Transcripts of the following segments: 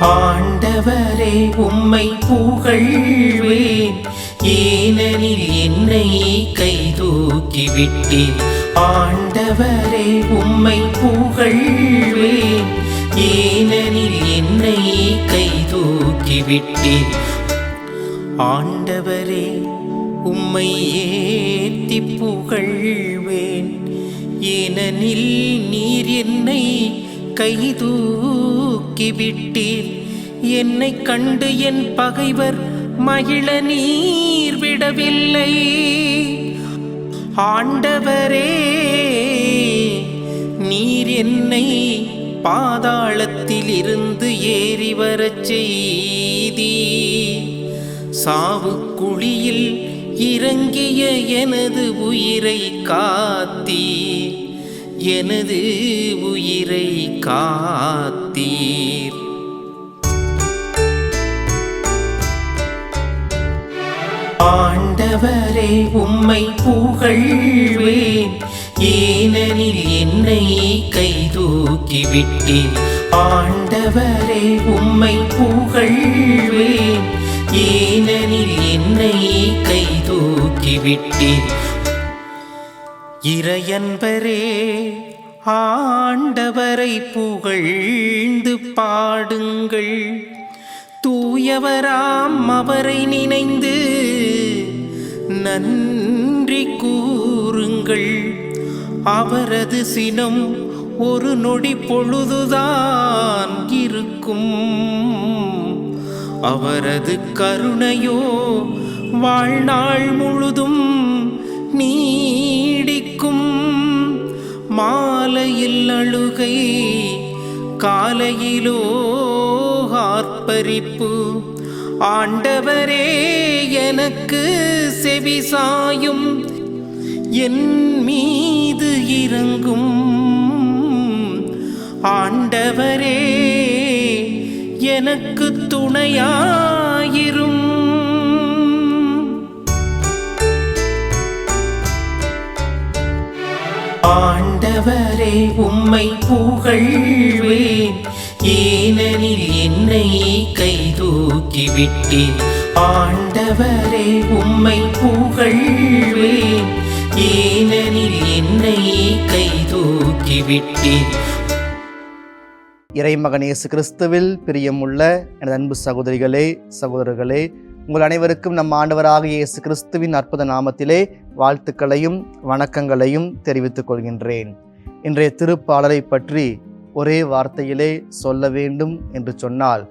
ஆண்டவரே உம்மை புகழ்வேன். ஏனெனில் என்னை கைதூக்கி விட்டீர். ஆண்டவரே உம்மை புகழ்வேன். ஏனெனில் என்னை கைதூக்கி விட்டீர். ஆண்டவரே உம்மை ஏத்தி புகழ்வேன். ஏனெனில் நீர் என்னை கைதூ விட்டீர் என்னை கண்டு என் பகைவர் மகிழ நீர் விடவில்லை. ஆண்டவரே நீர் என்னை பாதாளத்தில் இருந்து ஏறி வரச் செய்தி சாவு குழியில் இறங்கிய எனது உயிரை காத்தீர். எனது உயிரை காத்தீர். ஆண்டவரே உம்மை புகழ்வேன். ஏனெனில் என்னை கைதூக்கி விட்டீர் ஆண்டவரே உம்மை புகழ்வேன். ஏனெனில் என்னை கைதூக்கி விட்டீர் இறையன்பரே ஆண்டவரை புகழ்ந்து பாடுங்கள். தூயவராம் அவரை நினைந்து நன்றி கூறுங்கள். அவரது சினம் ஒரு நொடி பொழுதுதான் இருக்கும். அவரது கருணையோ வாழ்நாள் முழுதும் நீ மாலையில் அழுகை காலையிலோ ஆர்ப்பரிப்பு. ஆண்டவரே எனக்கு செவிசாயும் என் மீது இறங்கும். ஆண்டவரே எனக்கு துணையாயிரும். ஆண்ட ஆண்டவரே உம்மை புகழ்வேன். ஏனெனில் என்னை கைதூக்கி விட்டீர் ஆண்டவரே உம்மை புகழ்வேன். ஏனெனில் என்னை கைதூக்கி விட்டீர் இறைமகன் இயேசு கிறிஸ்துவில் பிரியமுள்ள எனது அன்பு சகோதரிகளே சகோதரர்களே உங்கள் அனைவருக்கும் நம் ஆண்டவராக இயேசு கிறிஸ்துவின் அற்புத நாமத்திலே வாழ்த்துக்களையும் வணக்கங்களையும் தெரிவித்துக் கொள்கின்றேன். இன்றைய திருப்பாளரை பற்றி ஒரே வார்த்தையிலே சொல்ல வேண்டும் என்று சொன்னால்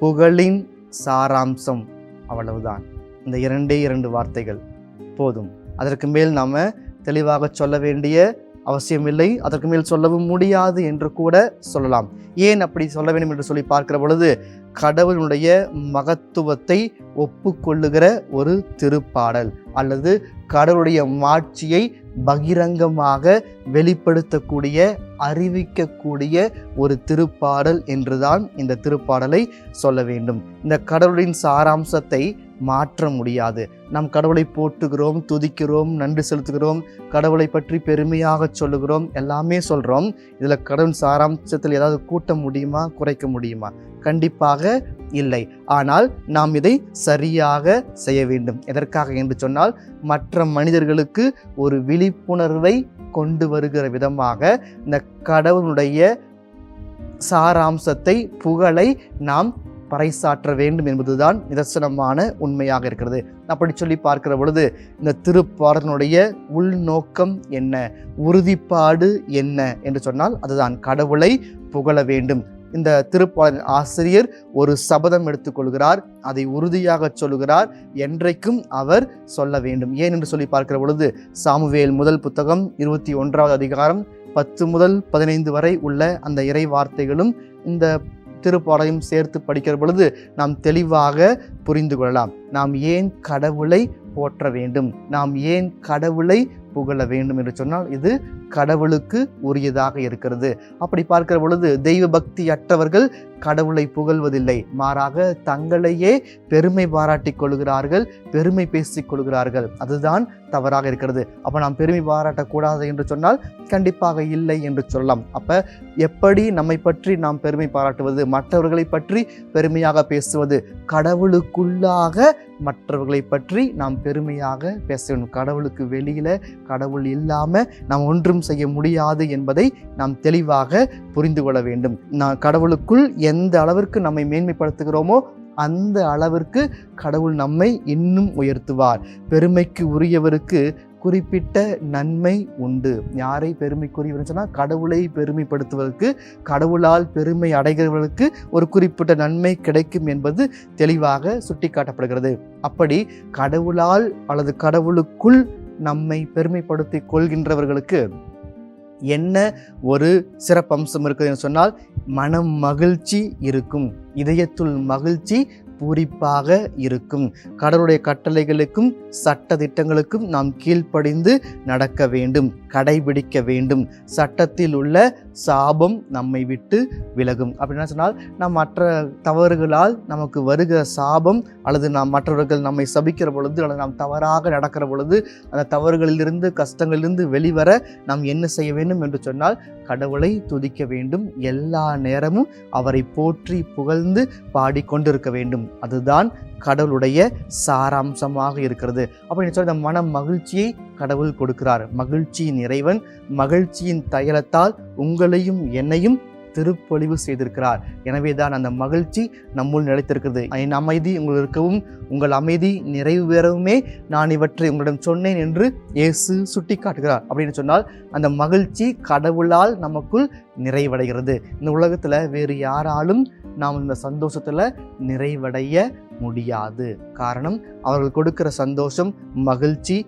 புகழின் சாராம்சம் அவ்வளவுதான். இந்த இரண்டே இரண்டு வார்த்தைகள் போதும். அதற்கு மேல் நாம் தெளிவாக சொல்ல வேண்டிய அவசியமில்லை. அதற்கு மேல் சொல்லவும் முடியாது என்று கூட சொல்லலாம். ஏன் அப்படி சொல்ல வேண்டும் என்று சொல்லி பார்க்கிற பொழுது கடவுளுடைய மகத்துவத்தை ஒப்புக்கொள்ளுகிற ஒரு திருப்பாடல் அல்லது கடவுளுடைய மாட்சியை பகிரங்கமாக வெளிப்படுத்தக்கூடிய அறிவிக்கக்கூடிய ஒரு திருப்பாடல் என்றுதான் இந்த திருப்பாடலை சொல்ல வேண்டும். இந்த கடவுளின் சாராம்சத்தை மாற்ற முடியாது. நாம் கடவுளை போட்டுகிறோம் துதிக்கிறோம் நன்றி செலுத்துகிறோம் கடவுளை பற்றி பெருமையாக சொல்லுகிறோம் எல்லாமே சொல்கிறோம் இதில் கடவுள் சாராம்சத்தில் ஏதாவது கூட்ட முடியுமா குறைக்க முடியுமா? கண்டிப்பாக இல்லை. ஆனால் நாம் இதை சரியாக செய்ய வேண்டும். எதற்காக என்று சொன்னால் மற்ற மனிதர்களுக்கு ஒரு விழிப்புணர்வை கொண்டு வருகிற விதமாக இந்த கடவுளுடைய சாராம்சத்தை புகழை நாம் பறைசாற்ற வேண்டும் என்பதுதான் நிதர்சனமான உண்மையாக இருக்கிறது. அப்படி சொல்லி பார்க்கிற பொழுது இந்த திருப்பாடலினுடைய உள்நோக்கம் என்ன? உறுதிப்பாடு என்ன? என்று சொன்னால் அதுதான் கடவுளை புகழ வேண்டும். இந்த திருப்பாடலின் ஆசிரியர் ஒரு சபதம் எடுத்துக்கொள்கிறார் அதை உறுதியாக சொல்கிறார் என்றைக்கும் அவர் சொல்ல வேண்டும். ஏன் என்று சொல்லி பார்க்கிற பொழுது சாமுவேல் முதல் புத்தகம் இருபத்தி ஒன்றாவது அதிகாரம் பத்து முதல் பதினைந்து வரை உள்ள அந்த இறை வார்த்தைகளும் இந்த திருப்பாடையும் சேர்த்து படிக்கிற பொழுது நாம் தெளிவாக புரிந்து கொள்ளலாம். நாம் ஏன் கடவுளை போற்ற வேண்டும்? நாம் ஏன் கடவுளை புகழ வேண்டும் என்று சொன்னால் இது கடவுளுக்கு உரியதாக இருக்கிறது. அப்படி பார்க்கிற பொழுது தெய்வ பக்தி அற்றவர்கள் கடவுளை புகழ்வதில்லை. மாறாக தங்களையே பெருமை பாராட்டிக் கொள்கிறார்கள் பெருமை பேசிக் கொள்கிறார்கள். அதுதான் தவறாக இருக்கிறது. அப்ப நாம் பெருமை பாராட்டக்கூடாது என்று சொன்னால் கண்டிப்பாக இல்லை என்று சொல்லலாம். அப்ப எப்படி நம்மை பற்றி நாம் பெருமை பாராட்டுவது? மற்றவர்களை பற்றி பெருமையாக பேசுவது? கடவுளுக்குள்ளாக மற்றவர்களை பற்றி நாம் பெருமையாக பேச வேண்டும். கடவுளுக்கு வெளியில கடவுள் இல்லாம நாம் ஒன்றும் ஒன்றும் செய்ய முடியாது என்பதை நாம் தெளிவாக புரிந்து கொள்ள வேண்டும். நான் கடவுளுக்குள் எந்த அளவிற்கு நம்மை மேன்மைப்படுத்துகிறோமோ அந்த அளவிற்கு கடவுள் நம்மை இன்னும் உயர்த்துவார். பெருமைக்கு உரியவருக்கு குறிப்பிட்ட நன்மை உண்டு. யாரை பெருமைக்குரியவர் சொன்னால் கடவுளை பெருமைப்படுத்துவதற்கு கடவுளால் பெருமை அடைகிறவர்களுக்கு ஒரு குறிப்பிட்ட நன்மை கிடைக்கும் என்பது தெளிவாக சுட்டிக்காட்டப்படுகிறது. அப்படி கடவுளால் அல்லது கடவுளுக்குள் நம்மை பெருமைப்படுத்தி கொள்கின்றவர்களுக்கு என்ன ஒரு சிறப்பம்சம் இருக்குது என்று சொன்னால் மனம் மகிழ்ச்சி இருக்கும் இதயத்துள் மகிழ்ச்சி பூரிப்பாக இருக்கும். கடவுளுடைய கட்டளைகளுக்கும் சட்ட திட்டங்களுக்கும் நாம் கீழ்ப்படிந்து நடக்க வேண்டும். கடைபிடிக்க வேண்டும். சட்டத்தில் உள்ள சாபம் நம்மை விட்டு விலகும். அப்படின்னா சொன்னால் நாம் மற்ற தவறுகளால் நமக்கு வருகிற சாபம் அல்லது நாம் மற்றவர்கள் நம்மை சபிக்கிற பொழுது அல்லது நாம் தவறாக நடக்கிற பொழுது அந்த தவறுகளிலிருந்து கஷ்டங்களிலிருந்து வெளிவர நாம் என்ன செய்ய வேண்டும் என்று சொன்னால் கடவுளை துதிக்க வேண்டும். எல்லா நேரமும் அவரை போற்றி புகழ்ந்து பாடிக்கொண்டிருக்க வேண்டும். அதுதான் கடவுளுடைய சாராம்சமாக இருக்கிறது. அப்படின்னு சொல்லி அந்த மன மகிழ்ச்சியை கடவுள் கொடுக்கிறார். மகிழ்ச்சியின் இறைவன் மகிழ்ச்சியின் தையலத்தால் உங்களையும் என்னையும் திருப்பொழிவு செய்திருக்கிறார். எனவே தான் அந்த மகிழ்ச்சி நம்முள் நிலைத்திருக்கிறது. என் அமைதி உங்கள் இருக்கவும் உங்கள் அமைதி நிறைவு பெறவுமே நான் இவற்றை உங்களிடம் சொன்னேன் என்று இயேசு சுட்டி காட்டுகிறார் அப்படின்னு சொன்னால் அந்த மகிழ்ச்சி கடவுளால் நமக்குள் நிறைவடைகிறது. இந்த உலகத்தில் வேறு யாராலும் நாம் இந்த சந்தோஷத்தில் நிறைவடைய முடியாது. காரணம் அவர்கள் கொடுக்கிற சந்தோஷம் மகிழ்ச்சி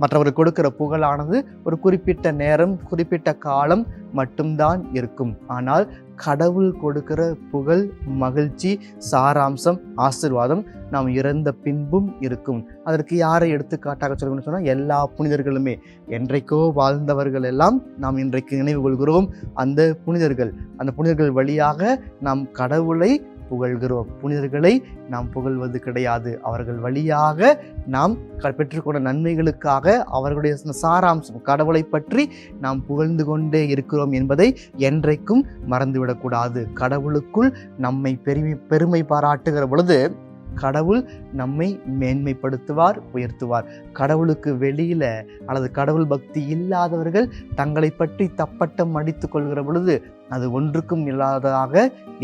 மற்றவர்கள் கொடுக்கிற புகழானது ஒரு குறிப்பிட்ட நேரம் குறிப்பிட்ட காலம் மட்டும்தான் இருக்கும். ஆனால் கடவுள் கொடுக்கிற புகழ் மகிழ்ச்சி சாராம்சம் ஆசிர்வாதம் நாம் இறந்த பின்பும் இருக்கும். அதற்கு யாரை எடுத்துக்காட்டாக சொல்லணும்னு சொன்னால் எல்லா புனிதர்களுமே. என்றைக்கோ வாழ்ந்தவர்கள் எல்லாம் நாம் இன்றைக்கு நினைவு கொள்கிறோம் அந்த புனிதர்கள் அந்த புனிதர்கள் வழியாக நாம் கடவுளை புகழ்கிறோம். புனிதர்களை நாம் புகழ்வது கிடையாது. அவர்கள் வழியாக நாம் க- பெற்றுக்கொண்ட நன்மைகளுக்காக அவர்களுடைய சாராம்சம் கடவுளை பற்றி நாம் புகழ்ந்து கொண்டே இருக்கிறோம் என்பதை என்றைக்கும் மறந்துவிடக்கூடாது. கடவுளுக்குள் நம்மை பெருமை பெருமை பாராட்டுகிற பொழுது கடவுள் நம்மை மேன்மைப்படுத்துவார் உயர்த்துவார். கடவுளுக்கு வெளியில அல்லது கடவுள் பக்தி இல்லாதவர்கள் தங்களை பற்றி தப்பட்டம் அடித்துக் கொள்கிற பொழுது அது ஒன்றுக்கும் இல்லாததாக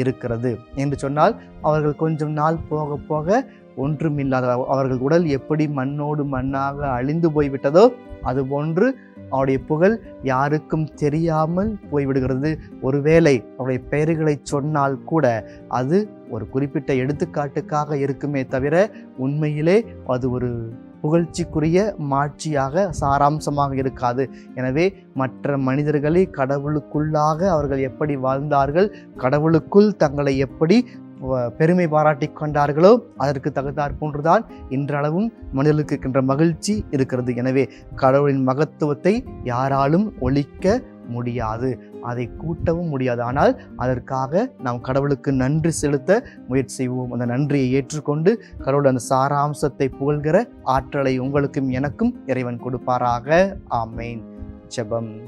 இருக்கிறது. என்று சொன்னால் அவர்கள் கொஞ்சம் நாள் போக போக ஒன்றும் இல்லாத அவர்கள் உடல் எப்படி மண்ணோடு மண்ணாக அழிந்து போய்விட்டதோ அதுபோன்று அவருடைய புகழ் யாருக்கும் தெரியாமல் போய்விடுகிறது. ஒருவேளை அவருடைய பெயர்களை சொன்னால் கூட அது ஒரு குறிப்பிட்ட எடுத்துக்காட்டுக்காக இருக்குமே தவிர உண்மையிலே அது ஒரு புகழ்ச்சிக்குரிய மாட்சியாக சாராம்சமாக இருக்காது. எனவே மற்ற மனிதர்களை கடவுளுக்குள்ளாக அவர்கள் எப்படி வாழ்ந்தார்கள் கடவுளுக்குள் தங்களை எப்படி பெருமை பாராட்டி கொண்டார்களோ? அதற்கு தகுந்தாற் போன்றுதான் இன்றளவும் மனிதர்களுக்கு இருக்கின்ற மகிழ்ச்சி இருக்கிறது. எனவே கடவுளின் மகத்துவத்தை யாராலும் ஒழிக்க முடியாது. அதை கூட்டவும் முடியாது. ஆனால் அதற்காக நாம் கடவுளுக்கு நன்றி செலுத்த முயற்சி செய்வோம். அந்த நன்றியை ஏற்றுக்கொண்டு கடவுள் அந்த சாராம்சத்தை புகழ்கிற ஆற்றலை உங்களுக்கும் எனக்கும் இறைவன் கொடுப்பாராக. ஆமேன். ஜெபம்.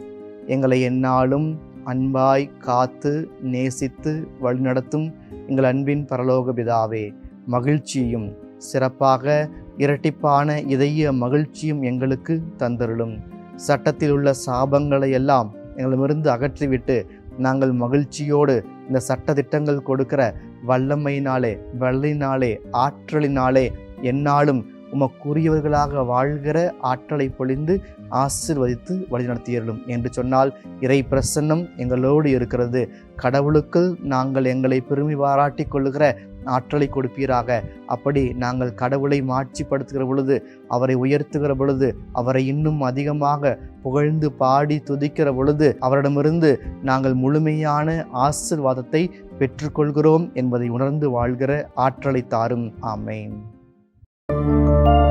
எங்களை எந்நாளும் அன்பாய் காத்து நேசித்து வழிநடத்தும் எங்கள் அன்பின் பரலோக பிதாவே மகிழ்ச்சியும் சிறப்பாக இரட்டிப்பான இதய மகிழ்ச்சியும் எங்களுக்கு தந்தருளும். சட்டத்தில் உள்ள சாபங்களை எல்லாம் எங்களிடமிருந்து அகற்றிவிட்டு நாங்கள் மகிழ்ச்சியோடு இந்த சட்ட திட்டங்கள் கொடுக்கிற வல்லமையினாலே வல்லினாலே ஆற்றலினாலே என்னாலும் உமக்குரியவர்களாக வாழ்கிற ஆற்றலை பொழிந்து ஆசிர்வதித்து வழிநடத்தியர்களும் என்று சொன்னால் இறை பிரசன்னம் எங்களோடு இருக்கிறது. கடவுளுக்குள் நாங்கள் எங்களை பெருமை பாராட்டி கொள்ளுகிற ஆற்றலை கொடுப்பீராக. அப்படி நாங்கள் கடவுளை மாட்சிப்படுத்துகிற பொழுது அவரை உயர்த்துகிற பொழுது அவரை இன்னும் அதிகமாக புகழ்ந்து பாடி துதிக்கிற பொழுது அவரிடமிருந்து நாங்கள் முழுமையான ஆசிர்வாதத்தை பெற்றுக்கொள்கிறோம் என்பதை உணர்ந்து வாழ்கிற ஆற்றலை தாரும். ஆமேன். Música